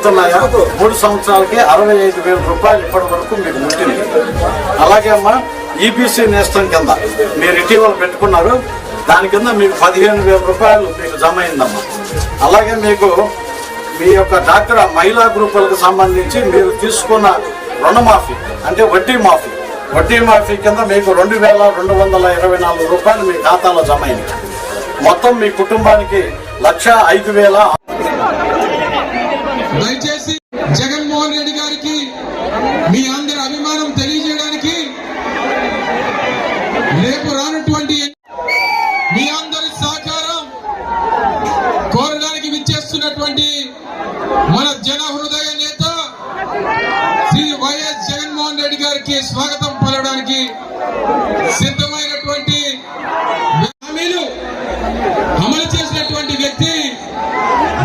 అందుతున్నాయా మూడు సంవత్సరాలకి అరవై ఐదు వేల రూపాయలు ఇప్పటి వరకు మీకు ముట్టింది. అలాగే అమ్మా ఈబీసీ నేస్తం కింద మీరు ఇటీవల పెట్టుకున్నారు. దాని కింద మీకు పదిహేను వేల రూపాయలు మీకు జమ అయిందమ్మా. అలాగే మీకు మీ యొక్క డాక్టర్ మహిళా గ్రూపులకు సంబంధించి మీరు తీసుకున్న రుణమాఫీ అంటే వడ్డీ మాఫీ. వడ్డీ మాఫీ కింద మీకు రెండు వేల రెండు వందల ఇరవై నాలుగు రూపాయలు మీ ఖాతాలో జమ అయింది మొత్తం మీ కుటుంబానికి లక్ష ఐదు వేల దయచేసి జగన్మోహన్ రెడ్డి గారికి మీ అందరి అభిమానం తెలియజేయడానికి రేపు రానటువంటి మీ అందరి సహకారం కోరడానికి విచ్చేస్తున్నటువంటి మన జన హృదయ నేత శ్రీ వైఎస్ జగన్మోహన్ రెడ్డి గారికి స్వాగతం పలవడానికి సిద్ధమైనటువంటి హామీలు అమలు చేసినటువంటి వ్యక్తి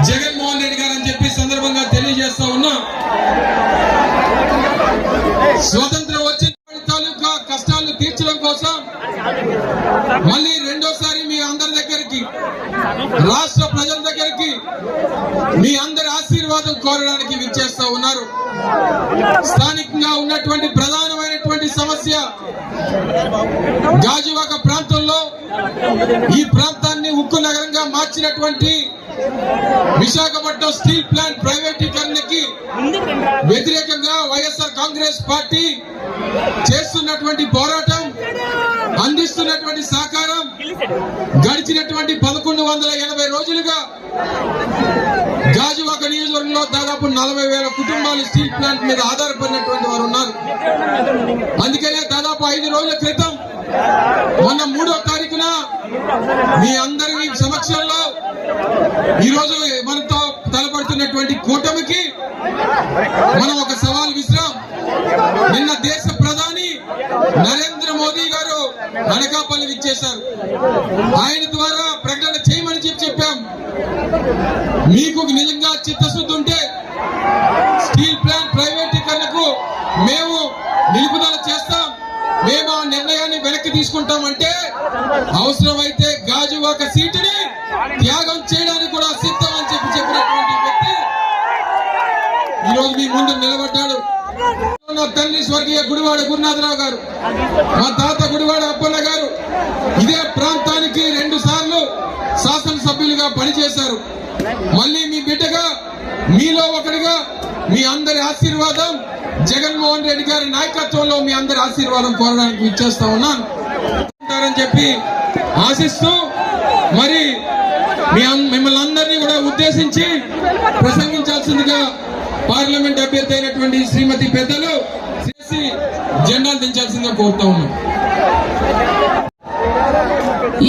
జగన్మోహన్ రెడ్డి గారు అని చెప్పి సందర్భంగా తెలియజేస్తా ఉన్నా స్వతంత్రం వచ్చిన తాలూకా కష్టాలు తీర్చడం కోసం మళ్ళీ రెండోసారి మీ అందరి దగ్గరికి రాష్ట్ర ప్రజల దగ్గరికి మీ అందరి ఆశీర్వాదం కోరడానికి విచ్చేస్తా ఉన్నారు. స్థానికంగా ఉన్నటువంటి ప్రధానమైనటువంటి సమస్య గాజువాక ప్రాంతంలో ఈ ప్రాంతాన్ని ఉక్కు నగరంగా మార్చినటువంటి విశాఖపట్నం స్టీల్ ప్లాంట్ ప్రైవేటీకరణ వ్యతిరేకంగా వైఎస్ఆర్ కాంగ్రెస్ పార్టీ చేస్తున్నటువంటి పోరాటం అందిస్తున్నటువంటి సహకారం గడిచినటువంటి పదకొండు వందల ఎనభై రోజులుగా గాజువాక నియోజకవర్గంలో దాదాపు నలభై వేల కుటుంబాలు స్టీల్ ప్లాంట్ మీద ఆధారపడినటువంటి వారు ఉన్నారు. అందుకనే దాదాపు ఐదు రోజుల క్రితం మొన్న మూడో తారీఖున మీ అందరి సమక్షంలో ఈ రోజు మనతో తలపడుతున్నటువంటి కూటమికి మనం ఒక సవాల్ విసిరాం. నిన్న దేశ ప్రధాని నరేంద్ర మోదీ గారు అనకాపల్లి ఇచ్చేశారు ఆయన ద్వారా ప్రకటన చేయమని చెప్పి చెప్పాం. మీకు నిజంగా చిత్తశుద్ధి ఉంటే స్టీల్ ప్లాంట్ ప్రైవేటీకరణకు మేము నిలుపుదల చేస్తాం. మేము ఆ నిర్ణయాన్ని వెనక్కి తీసుకుంటామంటే అవసరమైతే తండ్రి స్వర్గీయ గుడివాడ గురునాథరావు గారు మా తాత గుడివాడ అప్పన్న గారు ఇదే ప్రాంతానికి రెండు సార్లు శాసనసభ్యులుగా పనిచేశారు. మళ్ళీ మీ బిడ్డగా మీలో ఒకటిగా మీ అందరి ఆశీర్వాదం జగన్మోహన్ రెడ్డి గారి నాయకత్వంలో మీ అందరి ఆశీర్వాదం కోరడానికి ఇచ్చేస్తా ఉన్నాను. చెప్పి ఆశిస్తూ మరి మీ మిమ్మల్ని అందరినీ కూడా ఉద్దేశించి ప్రసంగించాల్సిందిగా పార్లమెంట్ అభ్యర్థి అయినటువంటి శ్రీమతి పెద్దలు చేసి జెండాలు దించాల్సిందిగా కోరుతా ఉన్నాం.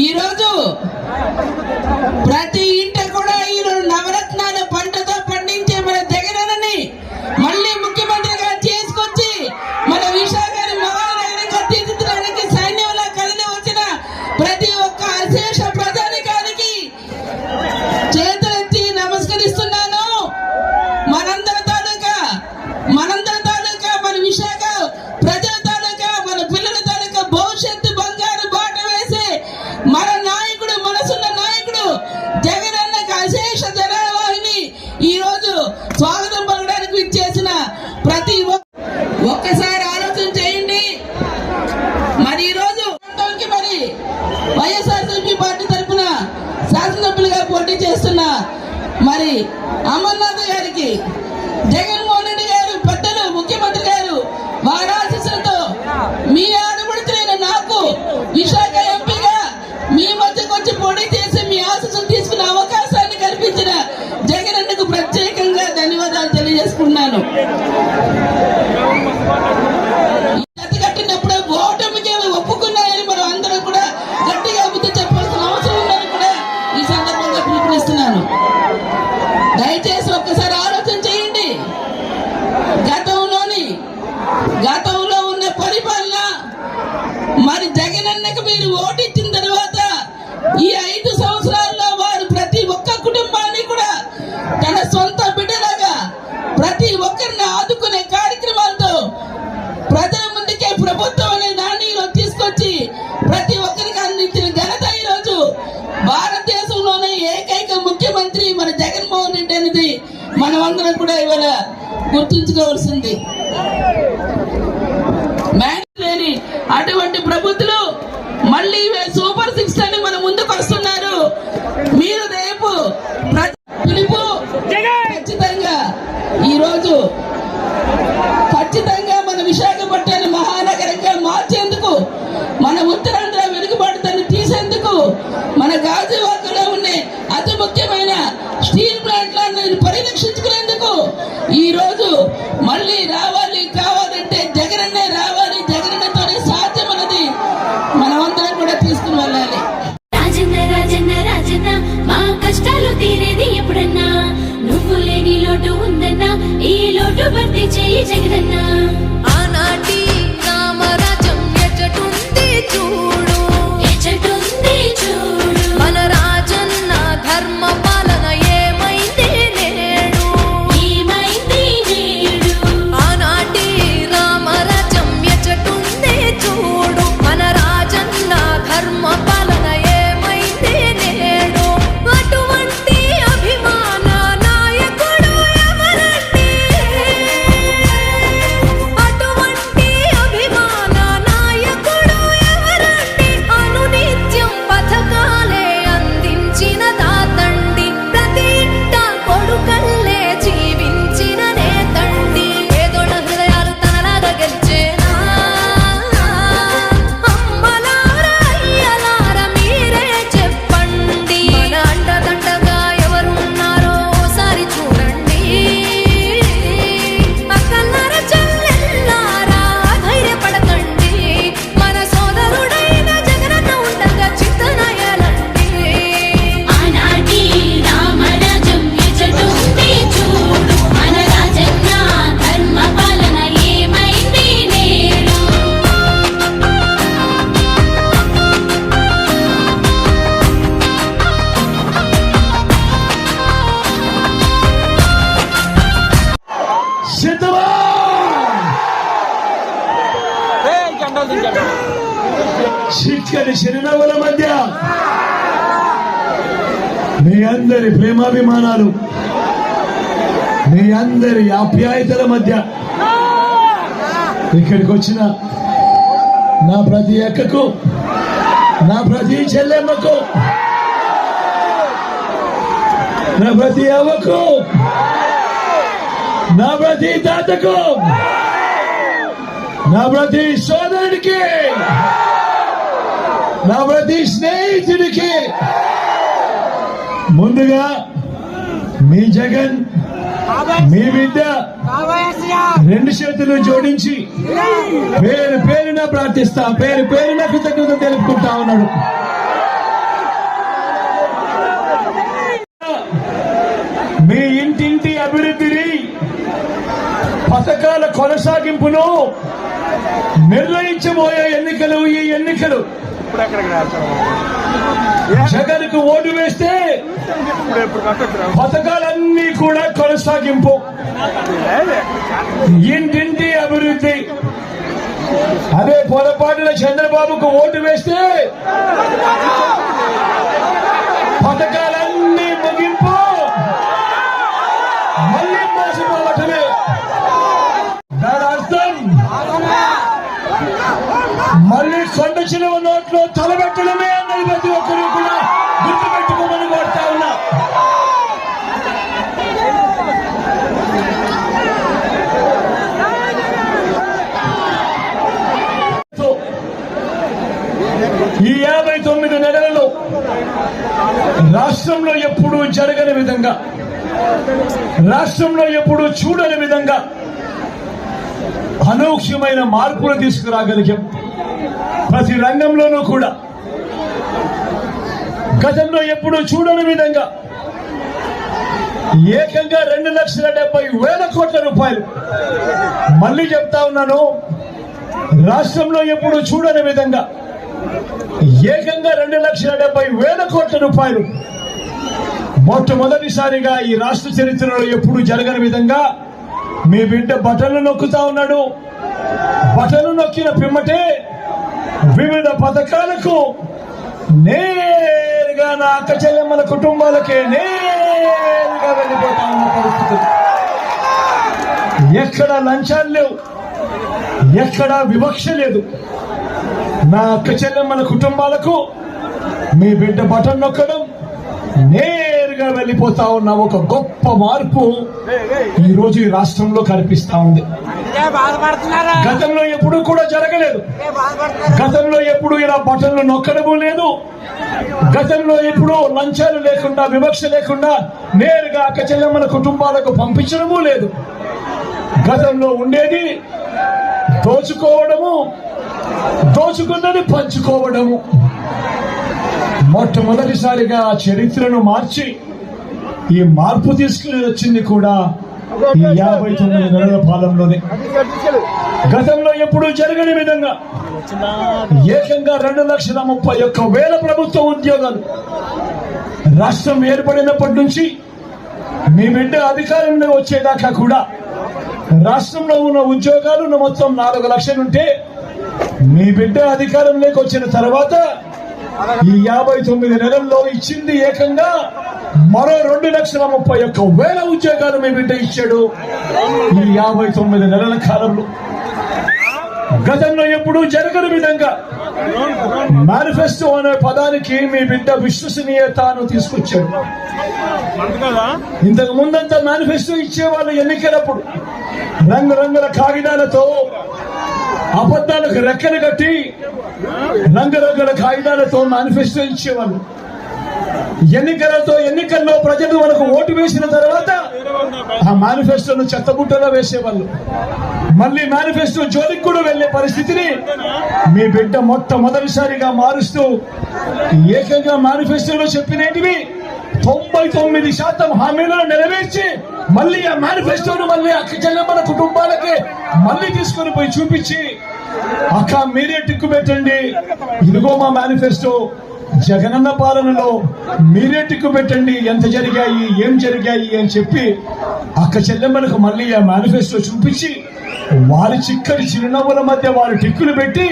ఈ రోజు ప్రతి ఇంట గుర్తుంచుకోవాల్సింది. ప్రేమాభిమానాలు. మీ అందరి ఆప్యాయతల మధ్య ఇక్కడికి వచ్చిన నా ప్రతి అక్కకు నా ప్రతి చెల్లెమ్మకు నా ప్రతి అవ్వకు నా ప్రతి తాతకు నా ప్రతి సోదరుడికి నా ప్రతి స్నేహితుడికి ముందుగా మీ జగన్ మీ బిడ్డ రెండు చేతులు జోడించి పేరు పేరున ప్రార్థిస్తా పేరు పేరున కృతజ్ఞత తెలుపుకుంటా ఉన్నాడు. మీ ఇంటింటి అభివృద్ధిని పథకాల కొనసాగింపును నిర్ణయించబోయే ఎన్నికలు ఈ ఎన్నికలు జగన్కు ఓటు వేస్తే పథకాలన్నీ కూడా కొనసాగింపు. ఇంటింటి అభివృద్ధి. అదే పొరపాటున చంద్రబాబుకు ఓటు వేస్తే పథకాలన్నీ ముగింపు మళ్ళీ మోసపోవటమే దాని అర్థం మళ్ళీ కొండ చిలువ నోట్లో తలబెట్టడమే అన్నది ప్రతి ఒక్కరు కూడా గుర్తుపెట్టుకోమని కోరుతా ఉన్నా. ఈ యాభై తొమ్మిది నెలలలో రాష్ట్రంలో ఎప్పుడూ జరగని విధంగా రాష్ట్రంలో ఎప్పుడూ చూడని విధంగా అనూక్ష్యమైన మార్పులు తీసుకురాగలిగాం. ప్రతి రంగంలోనూ కూడా. గతంలో ఎప్పుడూ చూడని విధంగా ఏకంగా రెండు లక్షల డెబ్బై వేల కోట్ల రూపాయలు. మళ్ళీ చెప్తా ఉన్నాను రాష్ట్రంలో ఎప్పుడు చూడని విధంగా ఏకంగా రెండు లక్షల డెబ్బై వేల కోట్ల రూపాయలు. మొట్టమొదటిసారిగా ఈ రాష్ట్ర చరిత్రలో ఎప్పుడు జరగని విధంగా మీ బిడ్డ బటన్లు నొక్కుతా ఉన్నాడు. బటన్లు నొక్కిన పిమ్మటే వివిధ పథకాలకు నేరుగా నా అక్క చెల్లెమ్మల కుటుంబాలకే నేరుగా వెళ్ళిపోతా ఉన్న పరిస్థితులు ఎక్కడ లంచాలు లేవు ఎక్కడ వివక్ష లేదు. నా అక్క చెల్లెమ్మల కుటుంబాలకు మీ బిడ్డ బటన్ నొక్కడం నే నేరుగా వెళ్ళిపోతా ఉన్న ఒక గొప్ప మార్పు ఈ రోజు ఈ రాష్ట్రంలో కనిపిస్తా ఉంది. గతంలో ఎప్పుడూ కూడా జరగలేదు. గతంలో ఎప్పుడు ఇలా బటన్లు నొక్కడము లేదు. గతంలో ఎప్పుడు లంచాలు లేకుండా వివక్ష లేకుండా నేరుగా అక్క చెల్లెమ్మల కుటుంబాలకు పంపించడము లేదు. గతంలో ఉండేది దోచుకోవడము దోచుకున్నది పంచుకోవడము. మొట్టమొదటిసారిగా ఆ చరిత్రను మార్చి ఈ మార్పు తీసుకుని వచ్చింది కూడా ఈ యాభై తొమ్మిది నెలల పాలనలోనే. గతంలో ఎప్పుడూ జరగని విధంగా ఏకంగా రెండు లక్షల ముప్పై ఒక్క వేల ప్రభుత్వ ఉద్యోగాలు రాష్ట్రం ఏర్పడినప్పటి నుంచి మీ బిడ్డ అధికారంలో వచ్చేదాకా కూడా రాష్ట్రంలో ఉన్న ఉద్యోగాలు మొత్తం నాలుగు లక్షలుంటే మీ బిడ్డ అధికారంలోకి వచ్చిన తర్వాత ఈ యాభై తొమ్మిది నెలల్లో ఇచ్చింది ఏకంగా మరో రెండు లక్షల ముప్పై ఒక్క వేల ఉద్యోగాలు మీ బిడ్డ ఇచ్చాడు. ఈ యాభై తొమ్మిది నెలల కాలంలో. గతంలో ఎప్పుడూ జరగని విధంగా మేనిఫెస్టో అనే పదానికి మీ బిడ్డ విశ్వసనీయతను తీసుకొచ్చాడు. ఇంతకు ముందంతా మేనిఫెస్టో ఇచ్చేవాళ్ళు ఎన్నికలప్పుడు రంగురంగుల కాగితాలతో అబద్ధాలకు రెక్కలు కట్టి రంగురంగుల కాగితాలతో మేనిఫెస్టో ఇచ్చేవాళ్ళు. ఎన్నికలతో ఎన్నికల్లో ప్రజలు మనకు ఓటు వేసిన తర్వాత ఆ మేనిఫెస్టోను చెత్తబుట్టలో వేసేవాళ్ళు. మళ్ళీ మేనిఫెస్టో జోలికి కూడా వెళ్ళే పరిస్థితిని మీ బిడ్డ మొట్టమొదటిసారిగా మారుస్తూ ఏకంగా మేనిఫెస్టోలో చెప్పినవి తొంభై తొమ్మిది శాతం హామీలను నెరవేర్చి మళ్ళీ ఆ మేనిఫెస్టోను మళ్ళీ అక్క చెల్లెమ్మల కుటుంబాలకి మళ్ళీ తీసుకొని పోయి చూపించి అక్క మీరే టిక్కు పెట్టండి. ఇదిగో మా మేనిఫెస్టో. జగనన్న పాలనలో మీరే టిక్కు పెట్టండి. ఎంత జరిగాయి ఏం జరిగాయి అని చెప్పి అక్క చెల్లెమ్మలకు మళ్ళీ ఆ మేనిఫెస్టో చూపించి వారి చిక్కటి చిరునవ్వుల మధ్య వారి టిక్కులు పెట్టి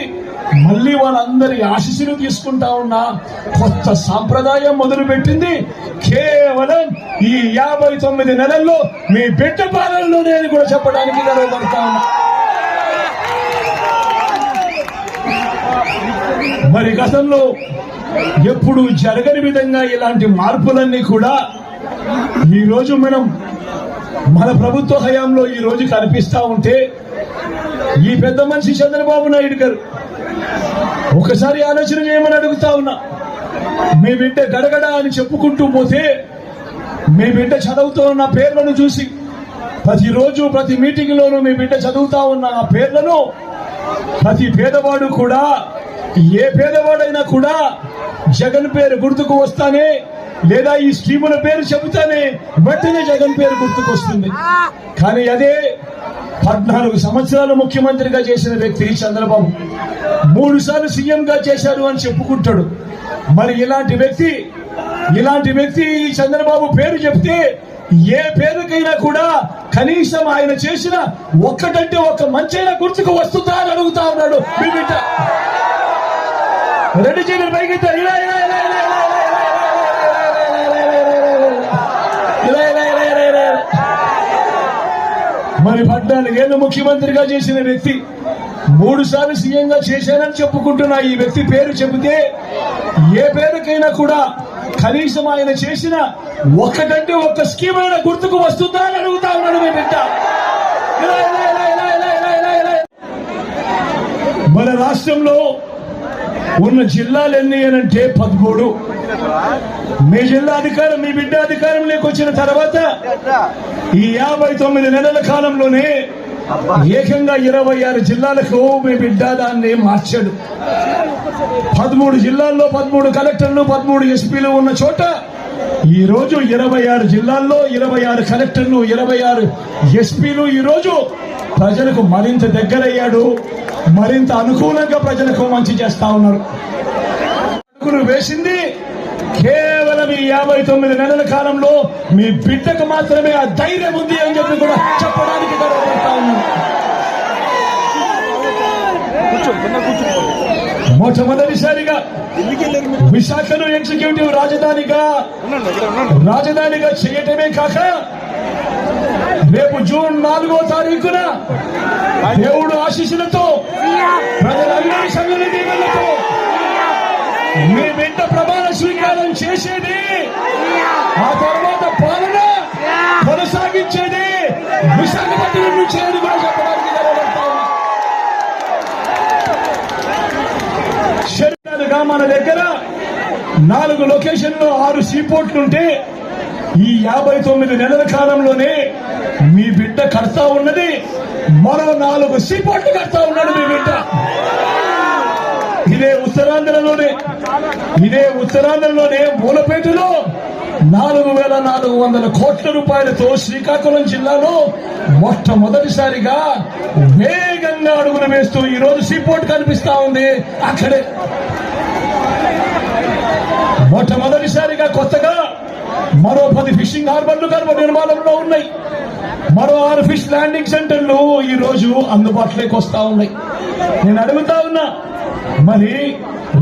మళ్ళీ వాళ్ళందరి ఆశీస్సులు తీసుకుంటా ఉన్న కొత్త సాంప్రదాయం మొదలుపెట్టింది. కేవలం ఈ యాభై తొమ్మిది నెలల్లో మీ బిడ్డ పాలనలో నేను కూడా చెప్పడానికి గర్వపడతా ఉన్నా. మరి గతంలో ఎప్పుడు జరగని విధంగా ఇలాంటి మార్పులన్నీ కూడా ఈ రోజు మనం మన ప్రభుత్వ హయాంలో ఈ రోజు కనిపిస్తా ఉంటే ఈ పెద్ద మనిషి చంద్రబాబు నాయుడు గారు ఒకసారి ఆలోచన చేయమని అడుగుతా ఉన్నా. మీ బిడ్డ గడగడ అని చెప్పుకుంటూ పోతే మీ బిడ్డ చదువుతూ ఉన్న పేర్లను చూసి ప్రతిరోజు ప్రతి మీటింగ్ లోనూ మీ బిడ్డ చదువుతా ఉన్న ఆ పేర్లను ప్రతి పేదవాడు కూడా ఏ పేదవాడైనా కూడా జగన్ పేరు గుర్తుకు వస్తానే లేదా ఈ స్కీముల పేరు చెబుతానే వెంటనే జగన్ పేరు గుర్తుకు వస్తుంది. కానీ అదే పద్నాలుగు సంవత్సరాలు ముఖ్యమంత్రిగా చేసిన వ్యక్తి చంద్రబాబు. మూడు సార్లు సీఎంగా చేశారు అని చెప్పుకుంటాడు. మరి ఇలాంటి వ్యక్తి ఇలాంటి వ్యక్తి ఈ చంద్రబాబు పేరు చెప్తే ఏ పేరుకైనా కూడా కనీసం ఆయన చేసిన ఒక్కటంటే ఒక్క మంచైనా గుర్తుకు వస్తుందా అని అడుగుతా ఉన్నాడు. మీ బిడ్డ. రెండు చేతులు పైకి ఇలా ఇలా ఇలా ముఖ్యమంత్రిగా చేసిన వ్యక్తి మూడు సార్లు సీఎంగా చేశానని చెప్పుకుంటున్న ఈ వ్యక్తి పేరు చెబితే ఏ పేరుకైనా కూడా కనీసం ఆయన చేసిన ఒక్కటంటే ఒక్క స్కీమ్ అయినా గుర్తుకు వస్తుందా అని అడుగుతా ఉన్నాడు మీ బిడ్డ మన రాష్ట్రంలో ఉన్న జిల్లాలు ఎన్ని అంటే పదమూడు. మీ జిల్లా అధికారం మీ బిడ్డ అధికారంలోకి వచ్చిన తర్వాత ఈ యాభై తొమ్మిది నెలల కాలంలోనే ఏకంగా ఇరవై ఆరు జిల్లాలకు మీ బిడ్డ దాన్ని మార్చాడు. పదమూడు జిల్లాల్లో పదమూడు కలెక్టర్లు పదమూడు ఎస్పీలు ఉన్న చోట ఈ రోజు ఇరవై ఆరు జిల్లాల్లో ఇరవై ఆరు కలెక్టర్లు ఇరవై ఆరు ఎస్పీలు ఈ రోజు ప్రజలకు మరింత దగ్గరయ్యాడు మరింత అనుకూలంగా ప్రజలకు మంచి చేస్తా ఉన్నారు. అడుగులు వేసింది. కేవలం ఈ యాభై తొమ్మిది నెలల కాలంలో మీ బిడ్డకు మాత్రమే ఆ ధైర్యం ఉంది అని చెప్పి కూడా చెప్పడానికి గర్వపడతా ఉన్నాను. మొట్టమొదటిసారిగా విశాఖను ఎగ్జిక్యూటివ్ రాజధానిగా రాజధానిగా చేయటమే కాక రేపు జూన్ నాలుగో తారీఖున దేవుడు ఆశీస్సులతో ప్రజలందరి సంగతి దీవెనలతో మీ బిడ్డ ప్రమాణ స్వీకారం చేసేది ఆ తర్వాత పాలన కొనసాగించేది విశాఖపట్నం నుంచి అని కూడా చెప్పడానికి శరీరాలుగా మన దగ్గర నాలుగు లొకేషన్లో ఆరు సీపోర్ట్లుంటే ఈ యాభై తొమ్మిది నెలల కాలంలోనే మీ బిడ్డ కడతా ఉన్నది మరో నాలుగు సీపోర్ట్లు కడతా ఉన్నాడు మీ బిడ్డ. ఇదే ఉత్తరాంధ్రలోనే ఇదే ఉత్తరాంధ్రలోనే మూలపేటలో నాలుగు వేల నాలుగు వందల కోట్ల రూపాయలతో శ్రీకాకుళం జిల్లాలో మొట్టమొదటిసారిగా వేగంగా అడుగులు వేస్తూ ఈ రోజు సీపోర్ట్ కనిపిస్తా ఉంది అక్కడే. మొట్టమొదటిసారిగా కొత్తగా మరో పది ఫిషింగ్ హార్బర్లు కనుమ నిర్మాణంలో ఉన్నాయి. మరో ఆరు ఫిష్ ల్యాండింగ్ సెంటర్లు ఈ రోజు అందుబాటులోకి వస్తా ఉన్నాయి. నేను అడుగుతా ఉన్నా మరి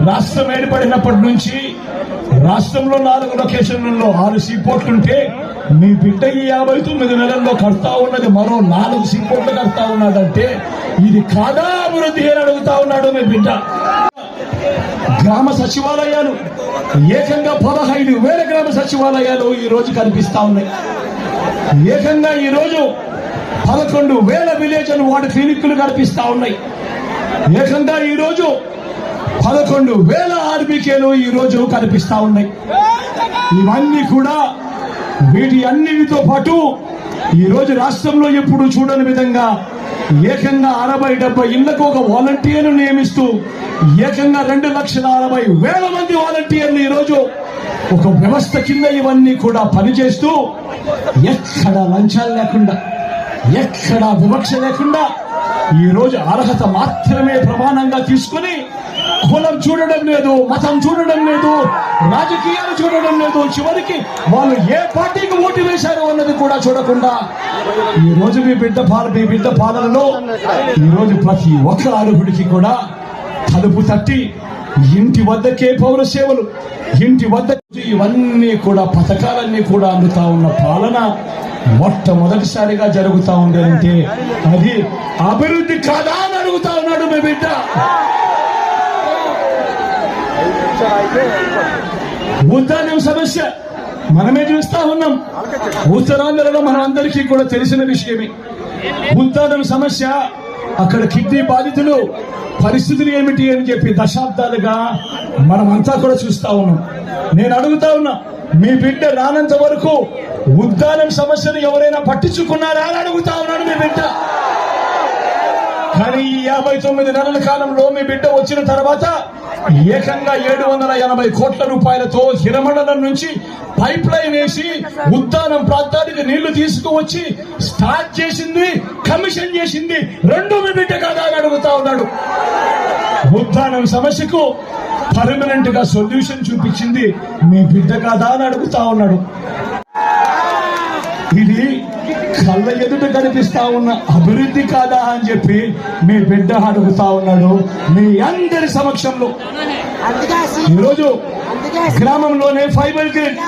రాష్ట్రం ఏర్పడినప్పటి నుంచి రాష్ట్రంలో నాలుగు లొకేషన్లలో ఆరు సీపోర్ట్లు ఉంటే మీ బిడ్డ ఈ యాభై తొమ్మిది నెలల్లో కడతా ఉన్నది మరో నాలుగు సీపోర్ట్లు కడతా ఉన్నాడంటే ఇది కాదా అభివృద్ధి అని అడుగుతా ఉన్నాడు మీ బిడ్డ. గ్రామ సచివాలయాలు ఏకంగా పదహైదు వేల గ్రామ సచివాలయాలు ఈ రోజు కనిపిస్తా ఉన్నాయి. ఏకంగా ఈ రోజు పదకొండు వేల విలేజ్ అని వాటి క్లినిక్లు కనిపిస్తా ఉన్నాయి. ఏకంగా ఈ రోజు పదకొండు వేల ఆర్బీకేలు ఈ రోజు కనిపిస్తా ఉన్నాయి. ఇవన్నీ కూడా వీటి అన్నిటితో పాటు ఈ రోజు రాష్ట్రంలో ఎప్పుడు చూడని విధంగా ఏకంగా అరవై డెబ్బై ఇళ్ళకు ఒక వాలంటీర్ను నియమిస్తూ ఏకంగా రెండు లక్షల అరవై వేల మంది వాలంటీర్లు ఈ రోజు ఒక వ్యవస్థ కింద ఇవన్నీ కూడా పనిచేస్తూ ఎక్కడ లంచాలు లేకుండా ఎక్కడ వివక్ష లేకుండా ఈరోజు అర్హత మాత్రమే ప్రమాణంగా తీసుకుని కులం చూడడం లేదు మతం చూడడం లేదు రాజకీయాలు చూడడం లేదు చివరికి వాళ్ళు ఏ పార్టీకి ఓటు వేశారు అన్నది కూడా చూడకుండా ఈ రోజు మీ బిడ్డ పాల మీ బిడ్డ పాలనలో ఈ రోజు ప్రతి ఒక్క అర్హుడికి కూడా తలుపు తట్టి ఇంటి వద్దకే పౌర సేవలు ఇంటి వద్ద ఇవన్నీ కూడా పథకాలన్నీ కూడా అందుతా ఉన్న పాలన మొట్టమొదటిసారిగా జరుగుతూ ఉంది అది అభివృద్ధి కాదా అని అడుగుతా ఉన్నాడు మీ బిడ్డ. ఉద్దానం సమస్య మనమే చూస్తా ఉన్నాం. ఉత్తరాంధ్రలో మన అందరికీ కూడా తెలిసిన విషయమే. ఉద్దానం సమస్య అక్కడ కిడ్నీ బాధితులు పరిస్థితులు ఏమిటి అని చెప్పి దశాబ్దాలుగా మనమంతా కూడా చూస్తా ఉన్నాం. నేను అడుగుతా ఉన్నా మీ బిడ్డ రానంత వరకు ఉద్దానం సమస్యను ఎవరైనా పట్టించుకున్నారా అని అడుగుతా ఉన్నాడు మీ బిడ్డ. కానీ ఈ యాభై తొమ్మిది నెలల కాలంలో మీ బిడ్డ వచ్చిన తర్వాత ఏకంగా ఏడు వందల ఎనభై కోట్ల రూపాయలతో హిరమండలం నుంచి పైప్ లైన్ వేసి ఉద్దానం ప్రాంతానికి నీళ్ళు తీసుకువచ్చి స్టార్ట్ చేసింది కమిషన్ చేసింది. రెండు మీ బిడ్డ కాదా అడుగుతా ఉన్నాడు. ఉద్దానం సమస్యకు పర్మనెంట్గా సొల్యూషన్ చూపించింది మీ బిడ్డ కాదా అని అడుగుతా ఉన్నాడు. ఇది కళ్ళ ఎదుట కనిపిస్తా ఉన్న అభివృద్ధి కాదా అని చెప్పి మీ బిడ్డ అడుగుతా ఉన్నాడు. మీ అందరి సమక్షంలో. ఈరోజు గ్రామంలోనే ఫైబర్ గ్రిడ్.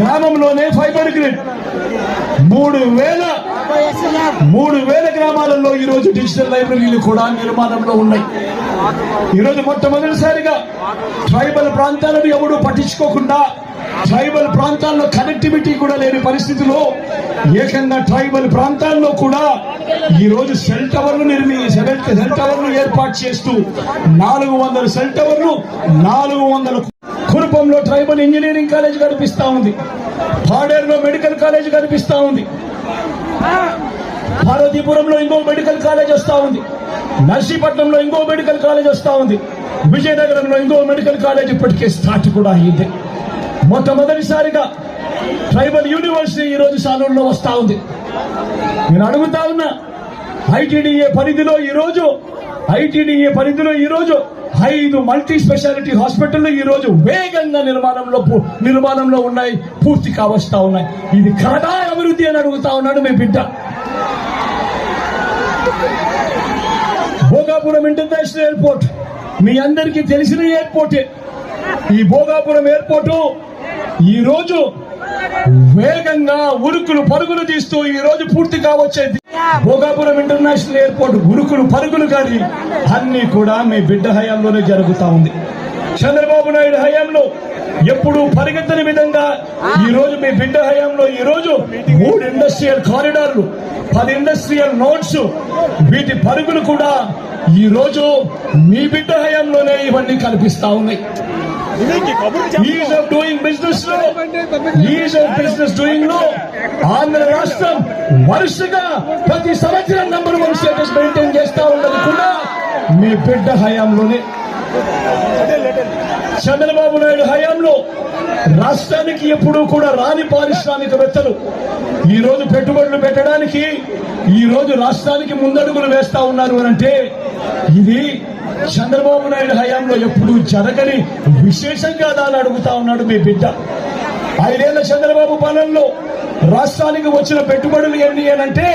గ్రామంలోనే ఫైబర్ గ్రిడ్. మూడు వేల మూడు వేల గ్రామాలలో ఈరోజు డిజిటల్ లైబ్రరీలు కూడా నిర్మాణంలో ఉన్నాయి. ఈరోజు మొట్టమొదటిసారిగా ట్రైబల్ ప్రాంతాలను ఎవడు పట్టించుకోకుండా ట్రైబల్ ప్రాంతాల్లో కనెక్టివిటీ కూడా లేని పరిస్థితిలో ఏకంగా ట్రైబల్ ప్రాంతాల్లో కూడా ఈ రోజు సెల్ టవర్లు నిర్మి సెల్ సెల్ టవర్లు ఏర్పాటు చేస్తూ నాలుగు వందల సెల్ టవర్లు నాలుగు వందల కురుపంలో ట్రైబల్ ఇంజనీరింగ్ కాలేజ్ కనిపిస్తా ఉంది. పాడేరులో మెడికల్ కాలేజ్ కనిపిస్తా ఉంది. పార్వతీపురంలో ఇంకో మెడికల్ కాలేజ్ వస్తా ఉంది. నర్సీపట్నంలో ఇంకో మెడికల్ కాలేజ్ వస్తా ఉంది. విజయనగరంలో ఇంకో మెడికల్ కాలేజ్ ఇప్పటికే స్టార్ట్ కూడా అయ్యింది మొట్టమొదటిసారిగా ట్రైబల్ యూనివర్సిటీ ఈ రోజు సాలూరులో వస్తా ఉంది. నేను అడుగుతా ఉన్నా ఐటీడీఏ పరిధిలో ఈ రోజు ఐటీడీఏ పరిధిలో ఈ రోజు ఐదు మల్టీ స్పెషాలిటీ హాస్పిటల్ ఈ రోజు వేగంగా నిర్మాణంలో నిర్మాణంలో ఉన్నాయి పూర్తి కావస్తా ఉన్నాయి. ఇది కాదా అభివృద్ధి అని అడుగుతా ఉన్నాడు మీ బిడ్డ. భోగాపురం ఇంటర్నేషనల్ ఎయిర్పోర్ట్ మీ అందరికీ తెలిసిన ఎయిర్పోర్టే. ఈ భోగాపురం ఎయిర్పోర్టు ఈ రోజు వేగంగా ఉరుకులు పరుగులు తీస్తూ ఈ రోజు పూర్తి కావచ్చేది భోగాపురం ఇంటర్నేషనల్ ఎయిర్పోర్ట్ ఉరుకులు పరుగులు కానీ అన్ని కూడా మీ బిడ్డ హయాంలోనే జరుగుతా ఉంది. చంద్రబాబు నాయుడు హయాంలో ఎప్పుడు పరిగెత్తని విధంగా ఈ రోజు మీ బిడ్డ హయాంలో ఈ రోజు మూడు ఇండస్ట్రియల్ కారిడార్లు పది ఇండస్ట్రియల్ నోట్స్ వీటి పరుగులు కూడా ఈ రోజు మీ బిడ్డ హయాంలోనే ఇవన్నీ కనిపిస్తా ఉన్నాయి. ఈజ్ ఆఫ్ డూయింగ్ బిజినెస్లో ఈజ్ ఆఫ్ బిజినెస్ డూయింగ్లో ఆంధ్ర రాష్ట్రం వరుసగా ప్రతి సంవత్సరం నంబర్ వన్ స్టేటస్ మెయింటైన్ చేస్తా ఉన్నది కూడా మీ బిడ్డ హయాంలోనే. చంద్రబాబు నాయుడు హయాంలో రాష్ట్రానికి ఎప్పుడూ కూడా రాని పారిశ్రామికవేత్తలు ఈ రోజు పెట్టుబడులు పెట్టడానికి ఈ రోజు రాష్ట్రానికి ముందడుగులు వేస్తా ఉన్నారు అని అంటే ఇది చంద్రబాబు నాయుడు హయాంలో ఎప్పుడూ జరగని విశేషంగా దాన్ని అడుగుతా ఉన్నాడు మీ బిడ్డ. ఐదేళ్ళ చంద్రబాబు పాలనలో రాష్ట్రానికి వచ్చిన పెట్టుబడులు ఎన్ని అంటే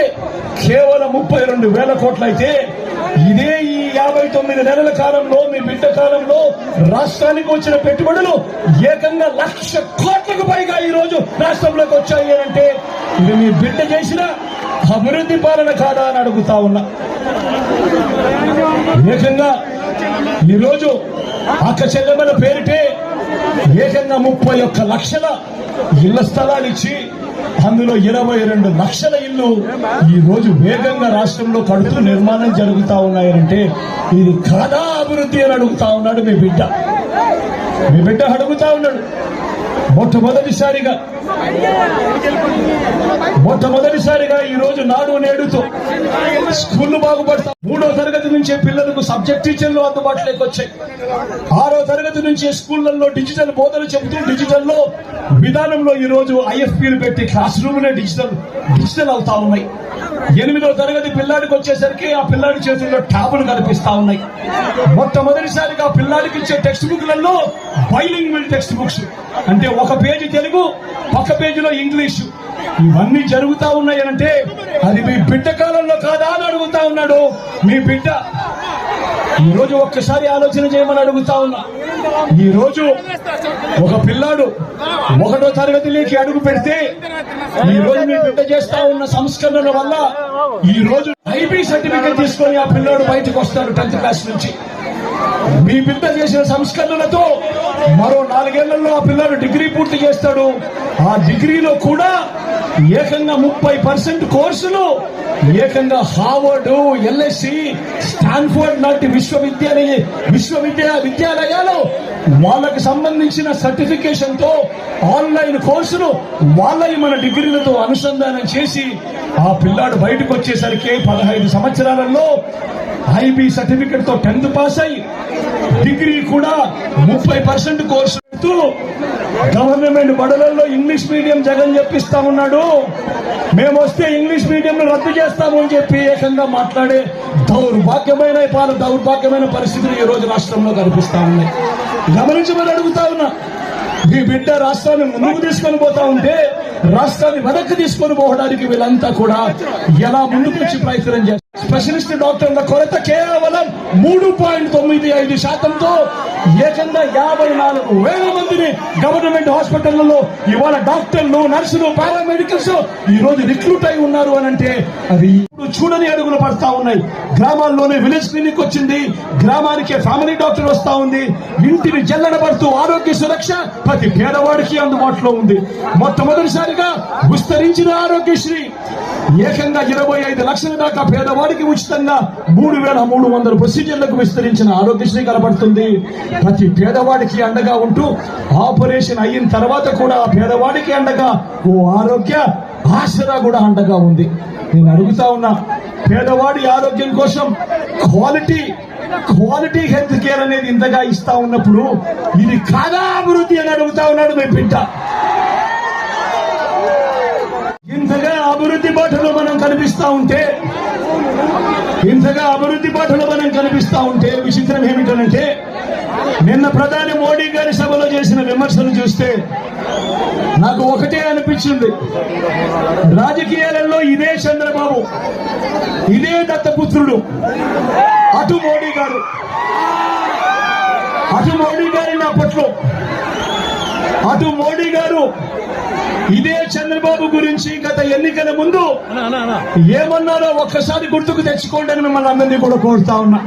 కేవలం ముప్పై రెండు వేల కోట్లయితే ఇదే ఈ యాభై తొమ్మిది నెలల కాలంలో మీ బిడ్డ కాలంలో రాష్ట్రానికి వచ్చిన పెట్టుబడులు ఏకంగా లక్ష కోట్లకు పైగా ఈ రోజు రాష్ట్రంలోకి వచ్చాయి అంటే ఇది మీ బిడ్డ చేసిన అభివృద్ధి పాలన కాదా అని అడుగుతా ఉన్నా. ఏకంగా ఈరోజు అక్క చెల్లెమ్మల పేరిటే ఏకంగా ముప్పై ఒక్క లక్షల ఇళ్ళ స్థలాలు ఇచ్చి అందులో ఇరవై రెండు లక్షల ఇల్లు ఈ రోజు వేగంగా రాష్ట్రంలో కడుతూ నిర్మాణం జరుగుతా ఉన్నాయంటే ఇది కాదా అభివృద్ధి అని అడుగుతా ఉన్నాడు మీ బిడ్డ. మీ బిడ్డ అడుగుతా ఉన్నాడు. మొట్టమొదటిసారిగా మొట్టమొదటిసారిగా ఈ రోజు నాడు నేడుతో స్కూళ్ళు బాగుపడతా మూడో తరగతి నుంచే పిల్లలకు సబ్జెక్ట్ టీచర్లు అందుబాటులోకి వచ్చాయి. ఆరో తరగతి నుంచే స్కూళ్ళలో డిజిటల్ బోధన చెబుతూ డిజిటల్లో విధానంలో ఈ రోజు ఐఎఫ్పీలు పెట్టి క్లాస్ రూమ్ డిజిటల్ డిజిటల్ అవుతా ఉన్నాయి. ఎనిమిదో తరగతి పిల్లాడికి వచ్చేసరికి ఆ పిల్లాడి చేతుల్లో ట్యాబులు కనిపిస్తా ఉన్నాయి. మొట్టమొదటిసారిగా పిల్లాడికి ఇచ్చే టెక్స్ట్ బుక్లలో బైలింగ్ టెక్స్ట్ బుక్స్ అంటే ఒక పేజీ తెలుగు పక్క పేజీలో ఇంగ్లీష్. ఇవన్నీ జరుగుతా ఉన్నాయనంటే అది మీ బిడ్డ కాలంలో కాదా అని అడుగుతా ఉన్నాడు. మీ బిడ్డ ఈరోజు ఒక్కసారి ఆలోచన చేయమని అడుగుతా ఉన్నా. ఈ రోజు ఒక పిల్లాడు ఒకటో తరగతిలోకి అడుగు పెడితే ఈ రోజు మీ బిడ్డ చేస్తా ఉన్న సంస్కరణల వల్ల ఈ రోజు ఐబీ సర్టిఫికేట్ తీసుకొని ఆ పిల్లాడు బయటకు వస్తాడు టెన్త్ క్లాస్ నుంచి. మీ బిడ్డ చేసిన సంస్కరణలతో మరో నాలుగేళ్ళలో ఆ పిల్లలు డిగ్రీ పూర్తి చేస్తాడు. ఆ డిగ్రీలో కూడా ఏకంగా ముప్పై పర్సెంట్ కోర్సులు ఏకంగా హార్వర్డ్ ఎల్ఎస్సి స్టాన్ఫోర్డ్ లాంటి విశ్వవిద్యాలయ విశ్వవిద్యా విద్యాలయాలు వాళ్ళకు సంబంధించిన సర్టిఫికేషన్తో ఆన్లైన్ కోర్సులు వాళ్ళని మన డిగ్రీలతో అనుసంధానం చేసి ఆ పిల్లాడు బయటకు వచ్చేసరికి పదహైదు సంవత్సరాలలో ఐబీ సర్టిఫికెట్తో టెన్త్ పాస్ అయి డిగ్రీ కూడా ముప్పై పర్సెంట్ కోర్సు గవర్నమెంట్ బడులలో ఇంగ్లీష్ మీడియం జగన్ చెప్పిస్తా ఉన్నాడు. మేము వస్తే ఇంగ్లీష్ మీడియం రద్దు చేస్తాము అని చెప్పి ఏకంగా మాట్లాడే దౌర్భాగ్యమైన పాలు దౌర్భాగ్యమైన పరిస్థితులు ఈ రోజు రాష్ట్రంలో కనిపిస్తా ఉన్నాయి. గమనించమని అడుగుతా ఉన్నా. ఈ బిడ్డ రాష్ట్రాన్ని ముందుకు తీసుకొని పోతా ఉంటే రాష్ట్రాన్ని వెనక్కి తీసుకొని పోవడానికి వీళ్ళంతా కూడా ఎలా ముందుకు వచ్చి ప్రయత్నం చేస్తారు స్పెషలిస్ట్ డాక్టర్ల కొరత కేవలం మూడు పాయింట్ తొమ్మిది ఐదు శాతంతో ఏకంగా యాభై నాలుగు వేల మందిని గవర్నమెంట్ హాస్పిటళ్ళలో ఇవాళ డాక్టర్లు నర్సులు పారామెడికల్స్ ఈ రోజు రిక్రూట్ అయి ఉన్నారు అని అంటే అది చూడని అడుగులు పడతా ఉన్నాయి. గ్రామాల్లోనే విలేజ్ క్లినిక్ వచ్చింది. గ్రామానికి ఫ్యామిలీ డాక్టర్ వస్తా ఉంది. ఇంటిని జల్లడబడుతూ ఆరోగ్య సురక్ష ప్రతి పేదవాడికి అందుబాటులో ఉంది. మొట్టమొదటిసారిగా విస్తరించిన ఆరోగ్యశ్రీ. ఏకంగా ఇరవై ఐదు లక్షల దాకా పేదవాడికి ఉచితంగా మూడు వేల మూడు వందల ప్రొసీజర్లకు విస్తరించిన ఆరోగ్యశ్రీ కనబడుతుంది. ప్రతి పేదవాడికి అండగా ఉంటూ ఆపరేషన్ అయిన తర్వాత కూడా ఆ పేదవాడికి అండగా ఓ ఆరోగ్య ఆసరా కూడా అండగా ఉంది. నేను అడుగుతా ఉన్నా పేదవాడి ఆరోగ్యం కోసం క్వాలిటీ క్వాలిటీ హెల్త్ కేర్ అనేది ఇంతగా ఇస్తా ఉన్నప్పుడు ఇది కాదా అభివృద్ధి అని అడుగుతా ఉన్నాడు మేము బిడ్డ. ఇంతగా అభివృద్ధి బాటలో మనం కనిపిస్తా ఉంటే ఇంతగా అభివృద్ధి బాటలో మనం కనిపిస్తా ఉంటే విచిత్రం ఏమిటనంటే నిన్న ప్రధాని మోడీ గారి సభలో చేసిన విమర్శలు చూస్తే నాకు ఒకటే అనిపించింది. రాజకీయాలలో ఇదే చంద్రబాబు ఇదే దత్తపుత్రుడు అటు మోడీ గారు. అటు మోడీ గారి అప్పట్లో అటు మోడీ గారు ఇదే చంద్రబాబు గురించి గత ఎన్నికల ముందు ఏమన్నారో ఒక్కసారి గుర్తుకు తెచ్చుకోండి అని మిమ్మల్ని అందరినీ కూడా కోరుతా ఉన్నా.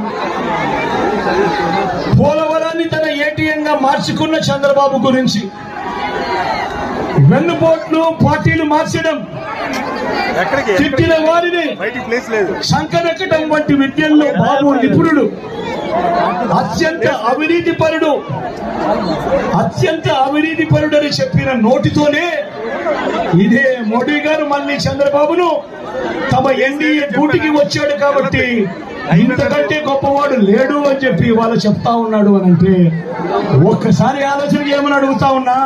పోలవరాన్ని తన ఏటీఎం గా మార్చుకున్న చంద్రబాబు గురించి. వెన్నుపోట్లు పార్టీలు మార్చడం. తిట్టిన వారిని సంకనెక్కడం వంటి విద్యల్లో బాబు నిపుణుడు. అత్యంత అవినీతి పరుడు. అత్యంత అవినీతి పరుడు అని చెప్పిన నోటితోనే ఇదే మోడీ గారు మళ్ళీ చంద్రబాబును తమ ఎన్డీఏ డ్యూటీకి వచ్చాడు కాబట్టి ఇంతకంటే గొప్పవాడు లేడు అని చెప్పి వాళ్ళు చెప్తా ఉన్నాడు అని అంటే ఒక్కసారి ఆలోచన ఏమని అడుగుతా ఉన్నా.